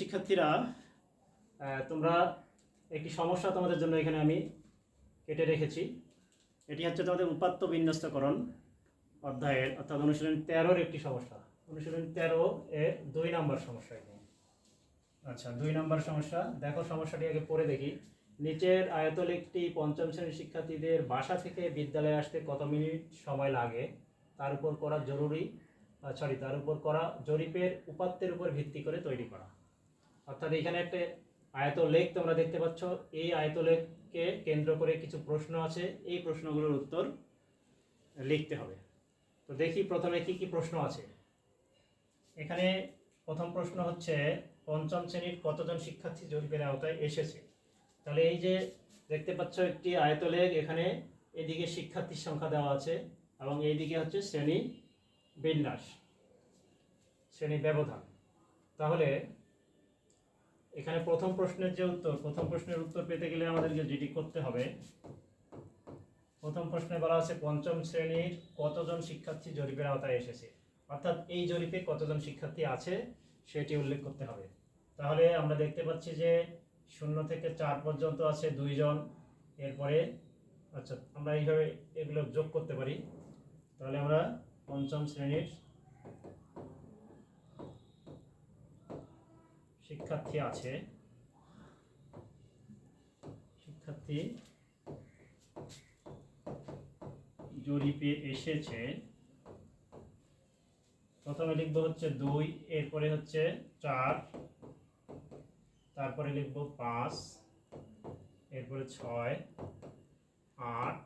শিক্ষার্থীরা তোমরা একটি সমস্যা তোমাদের জন্য এখানে আমি কেটে রেখেছি। এটি হচ্ছে তোমাদের উপাত্ত বিন্যস্তকরণ অধ্যায়ের, অর্থাৎ অনুশীলন তেরোর একটি সমস্যা। অনুশীলন তেরো এর দুই নম্বর সমস্যা এটি। আচ্ছা দুই নম্বর সমস্যা। দেখো সমস্যাটি আগে পড়ে দেখি। নিচের আয়তল একটি পঞ্চম শ্রেণির শিক্ষার্থীদের বাসা থেকে বিদ্যালয়ে আসতে কত মিনিট সময় লাগে? তার উপর করা জরুরি সরি তার উপর করা জরিপের উপাত্তের উপর ভিত্তি করে তৈরি করা। অর্থাৎ এখানে একটা আয়ত লেখ তোমরা দেখতে পাচ্ছ। এই আয়ত লেখকে কেন্দ্র করে কিছু প্রশ্ন আছে। এই প্রশ্নগুলোর উত্তর লিখতে হবে। তো দেখি প্রথমে কি কি প্রশ্ন আছে। এখানে প্রথম প্রশ্ন হচ্ছে, পঞ্চম শ্রেণির কতজন শিক্ষার্থী জরিপের আওতায় এসেছে? তাহলে এই যে দেখতে পাচ্ছ একটি আয়তলেখ, এখানে এদিকে শিক্ষার্থীর সংখ্যা দেওয়া আছে এবং এইদিকে হচ্ছে শ্রেণি বিন্যাস, শ্রেণি ব্যবধান। তাহলে এখানে প্রথম প্রশ্নের যে উত্তর, প্রথম প্রশ্নের উত্তর পেতে গেলে আমাদেরকে যেটি করতে হবে। প্রথম প্রশ্নে বলা আছে পঞ্চম শ্রেণির কতজন শিক্ষার্থী জরিপের আওতায় এসেছে? অর্থাৎ এই জরিপে কতজন শিক্ষার্থী আছে সেটি উল্লেখ করতে হবে। তাহলে আমরা দেখতে পাচ্ছি যে শূন্য থেকে চার পর্যন্ত আছে দুইজন, এরপরে আচ্ছা আমরা এইভাবে এগুলো যোগ করতে পারি। তাহলে আমরা পঞ্চম শ্রেণির শিক্ষার্থী আছে। শিক্ষার্থী জরিপে এসেছে। প্রথমে লিখব হচ্ছে দুই, এরপরে হচ্ছে চার, তারপরে লিখব পাঁচ, এরপরে ছয়, আট,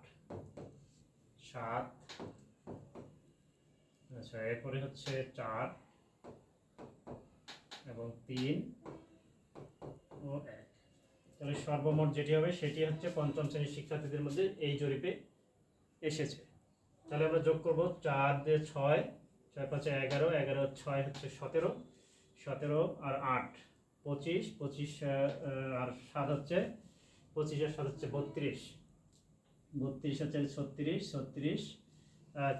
সাত আচ্ছা এরপরে হচ্ছে চার এবং তিন ও এক। তাহলে সর্বমোট যেটি হবে, সেটি হচ্ছে পঞ্চম শ্রেণির শিক্ষার্থীদের মধ্যে এই জরিপে এসেছে। তাহলে আমরা যোগ করব চার দিয়ে ছয় ছয় পাঁচে এগারো এগারো ছয় হচ্ছে সতেরো সতেরো আর আট পঁচিশ পঁচিশ আর সাত হচ্ছে পঁচিশ আর সাত হচ্ছে বত্রিশ। বত্রিশ হচ্ছে ছত্রিশ ছত্রিশ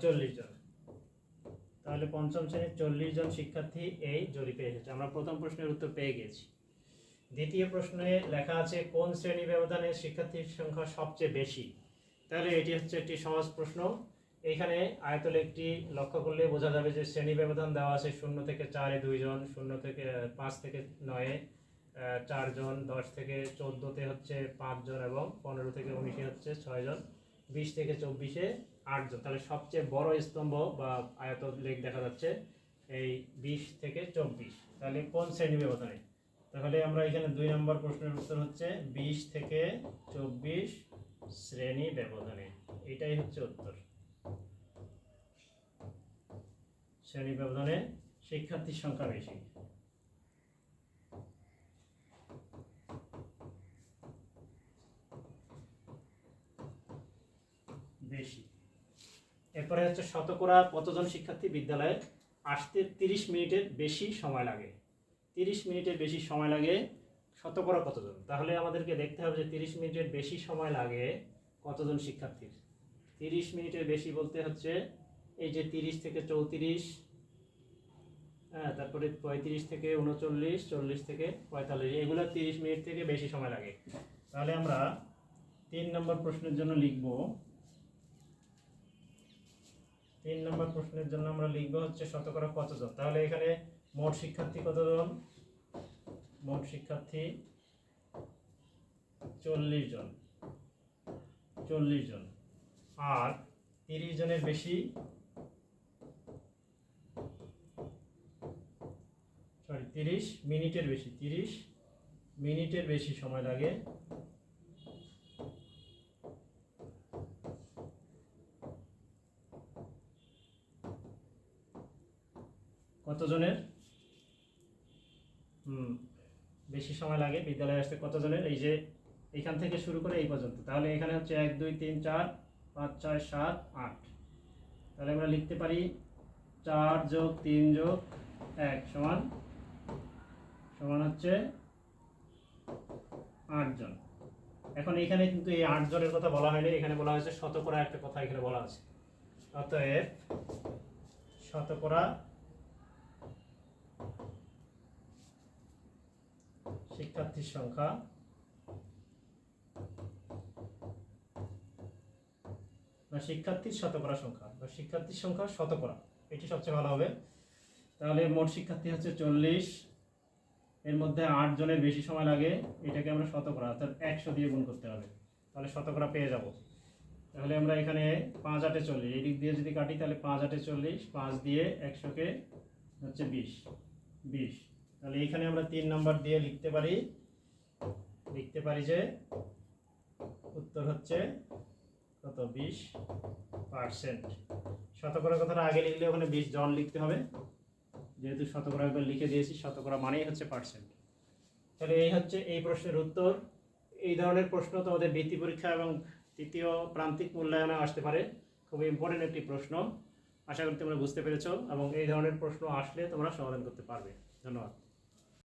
চল্লিশ জন। তাহলে পঞ্চম শ্রেণির চল্লিশ জন শিক্ষার্থী এই জরিপে এসেছে। আমরা প্রথম প্রশ্নের উত্তর পেয়ে গেছি। দ্বিতীয় প্রশ্নে লেখা আছে, কোন শ্রেণি ব্যবধানে শিক্ষার্থীর সংখ্যা সবচেয়ে বেশি? তাহলে এটি হচ্ছে একটি সহজ প্রশ্ন। এখানে আয়তলে একটি লক্ষ্য করলে বোঝা যাবে যে শ্রেণি ব্যবধান দেওয়া আছে শূন্য থেকে চারে দুইজন শূন্য থেকে পাঁচ থেকে নয়ে চারজন দশ থেকে চোদ্দোতে হচ্ছে পাঁচজন এবং পনেরো থেকে উনিশে হচ্ছে ছয়জন বিশ থেকে চব্বিশে আটজন। তাহলে সবচেয়ে বড় স্তম্ভ বা আয়ত লেখ দেখা যাচ্ছে এই বিশ থেকে চব্বিশ। তাহলে কোন শ্রেণি ব্যবধানে তাহলে আমরা এখানে দুই নম্বর প্রশ্নের উত্তর হচ্ছে বিশ থেকে চব্বিশ শ্রেণি ব্যবধানে। এটাই হচ্ছে উত্তর। শ্রেণি ব্যবধানে শিক্ষার্থীর সংখ্যা বেশি। বেশি। এরপরে হচ্ছে শতকরা কতজন শিক্ষার্থী বিদ্যালয়ে আসতে তিরিশ মিনিটের বেশি সময় লাগে? তিরিশ মিনিটের বেশি সময় লাগে শতকরা কতজন? তাহলে আমাদেরকে দেখতে হবে যে তিরিশ মিনিটের বেশি সময় লাগে কতজন শিক্ষার্থীর? তিরিশ মিনিটের বেশি বলতে হচ্ছে এই যে তিরিশ থেকে চৌত্রিশ হ্যাঁ তারপরে পঁয়ত্রিশ থেকে উনচল্লিশ, চল্লিশ থেকে পঁয়তাল্লিশ, এগুলো তিরিশ মিনিট থেকে বেশি সময় লাগে। তাহলে আমরা তিন নম্বর প্রশ্নের জন্য লিখব তিন নম্বর প্রশ্নের জন্য আমরা লিখব হচ্ছে শতকরা কতজন? তাহলে এখানে মোট শিক্ষার্থী কতজন? মোট শিক্ষার্থী চল্লিশ জন। চল্লিশ জন। আর তিরিশ জনের বেশি সরি, তিরিশ মিনিটের বেশি, তিরিশ মিনিটের বেশি সময় লাগে কতজনের? হুম, বেশি সময় লাগে বিদ্যালয়ে আসতে কতজনের? এই যে এখান থেকে শুরু করে এই পর্যন্ত। তাহলে এখানে হচ্ছে এক, দুই, তিন, চার, পাঁচ, ছয়, সাত, আট। তাহলে আমরা লিখতে পারি চার যোগ তিন যোগ এক সমান সমান হচ্ছে আটজন এখন এখানে কিন্তু এই আটজনের কথা বলা হয়নি, এখানে বলা হয়েছে শতকরা একটা কথা এখানে বলা আছে। অতএব শতকরা শিক্ষার্থীর সংখ্যা। না, শিক্ষার্থীর শতকরা সংখ্যা। শিক্ষার্থীর সংখ্যা শতকরা। এটি সবচেয়ে ভালো হবে। তাহলে মোট শিক্ষার্থী হচ্ছে চল্লিশ। এর মধ্যে আট জনের বেশি সময় লাগে। এটাকে আমরা শতকরা, অর্থাৎ একশো দিয়ে গুণ করতে হবে। তাহলে শতকরা পেয়ে যাব। তাহলে আমরা এখানে পাঁচ আটে চল্লিশ। এই দিক দিয়ে যদি কাটি, তাহলে পাঁচ আটে চল্লিশ। পাঁচ দিয়ে একশোকে হচ্ছে বিশ। বিশ। তাহলে এখানে আমরা তিন নাম্বার দিয়ে লিখতে পারি। লিখতে পারি যে উত্তর হচ্ছে কত? বিশ পার্সেন্ট। শতকরা কথাটা আগে লিখলে ওখানে বিশ জন লিখতে হবে। যেহেতু শতকরা একবার লিখে দিয়েছি, শতকরা মানেই হচ্ছে পার্সেন্ট। তাহলে এই হচ্ছে এই প্রশ্নের উত্তর। এই ধরনের প্রশ্ন তোমাদের বৃত্তি পরীক্ষা এবং তৃতীয় প্রান্তিক মূল্যায়নে আসতে পারে। খুবই ইম্পর্টেন্ট একটি প্রশ্ন। আশা করি তোমরা বুঝতে পেরেছ এবং এই ধরনের প্রশ্ন আসলে তোমরা সমাধান করতে পারবে। ধন্যবাদ।